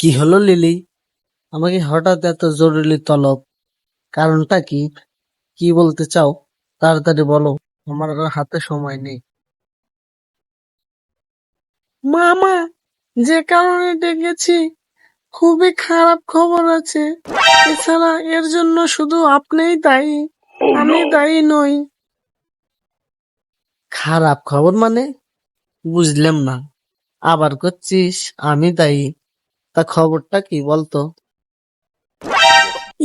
কি হলো লিলি? আমাকে হঠাৎ এত জরুরি তলব। কারণটা কি? কি বলতে চাও? তাড়াতাড়ি বলো। আমার আর হাতে সময় নেই। মামা যে কারণে ডেকেছি খুবই খারাপ খবর আছে। এছাড়া এর জন্য শুধু আপনিই দায়ী আমি দায়ী নই। খারাপ খবর মানে? বুঝলাম না। আবার করছিস আমি দায়ী। তা খবরটা কি বলতো?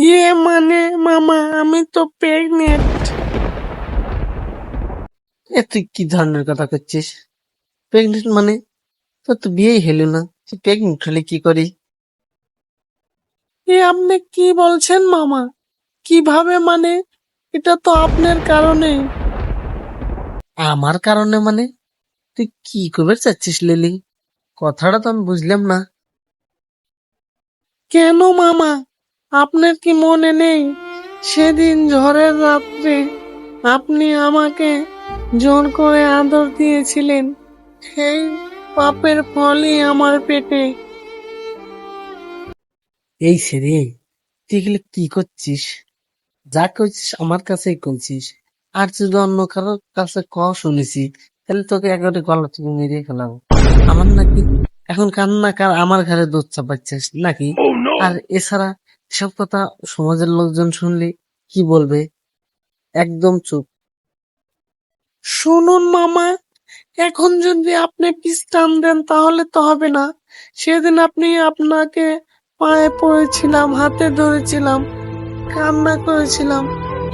ইয়ে মানে মামা আমি তো প্রেগনেন্ট। এ তুই কি ধরনের কথা করছিস? প্রেগনেন্ট মানে? তোর তো বিয়েই হলো না। তুই প্রেগনেন্ট হলে কি করি? এ আপনি কি বলছেন মামা? কীভাবে মানে? এটা তো আপনার কারণে। আমার কারণে মানে? তুই কি করবে চাচ্ছিস লিলি? কথাটা তো আমি বুঝলাম না। কেন মামা? আপনার কি মনে নেই? সেদিন ঝড়ের রাত্রে আপনি আমাকে জোর করে আদর দিয়েছিলেন। সেই পাপের ফলই আমার পেটে। এই সেরে তুই এগুলো কি করছিস? যা করছিস আমার কাছেই করছিস। আর যদি অন্য কারোর কাছে ক শুনেছি তাহলে তোকে একেবারে গলা থেকে মেরে ফেলাবো। আমার নাকি এখন কান্না কার আমার ঘরে দুধ চাপাচ্ছিস নাকি? আর এছাড়া সব কথা সমাজের লোকজন শুনলে কি বলবে? একদম চুপ। শুনুন মামা, এখন যদি আপনি পিস টান দেন তাহলে তো হবে না। সেদিন আপনি আপনাকে পায়ে পড়েছিলাম, হাতে ধরেছিলাম, কান্না করেছিলাম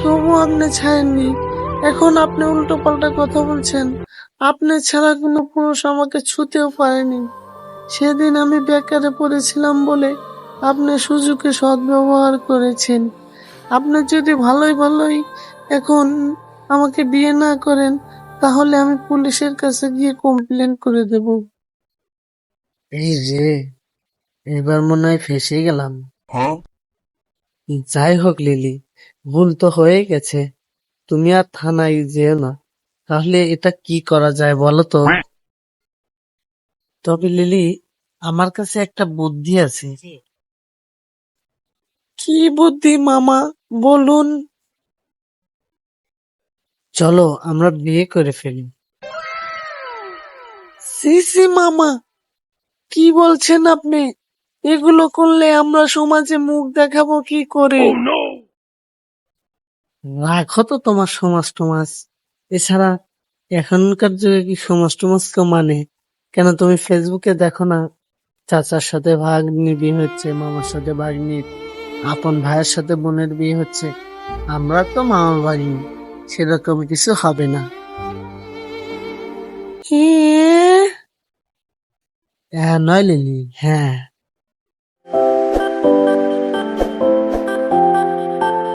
তবু আপনি ছাড়েননি। এখন আপনি উল্টো পাল্টা কথা বলছেন। আপনি ছাড়া কোনো পুরুষ আমাকে ছুতেও পারেনি। সেদিন আমি বেকারে পড়েছিলাম বলে আপনি সুযোগে সদ্ব্যবহার করেছেন। আপনি যদি ভালোই ভালোই এখন আমাকে বিয়ে না করেন তাহলে আমি পুলিশের কাছে গিয়ে কমপ্লেন করে দেব। এই যে এবার মনে হয় ফেসে গেলাম। যাই হোক লিলি ভুল তো হয়ে গেছে। তুমি আর থানায় যেও না তাহলে এটা কি করা যায় বলো তো? তবে লিলি আমার কাছে একটা বুদ্ধি আছে। কি বুদ্ধি মামা? বলুন। চলো আমরা বিয়ে করে ফেলি। সিসি মামা কি বলছেন আপনি? এগুলো করলে আমরা সমাজে মুখ দেখাবো কি করে? রাখো তো তোমার সমাজ টমাজ। এছাড়া এখনকার যুগে কি সমাজ টমাজ মানে? কেন তুমি ফেসবুকে দেখো না? চাচার সাথে ভাগ বিয়ে হচ্ছে মামার সাথে ভাগ্নির আপন ভাইয়ের সাথে বোনের বিয়ে হচ্ছে। আমরা তো মামা বাড়ি সেরকম কিছু হবে না। হ্যাঁ নয় লিলি হ্যাঁ।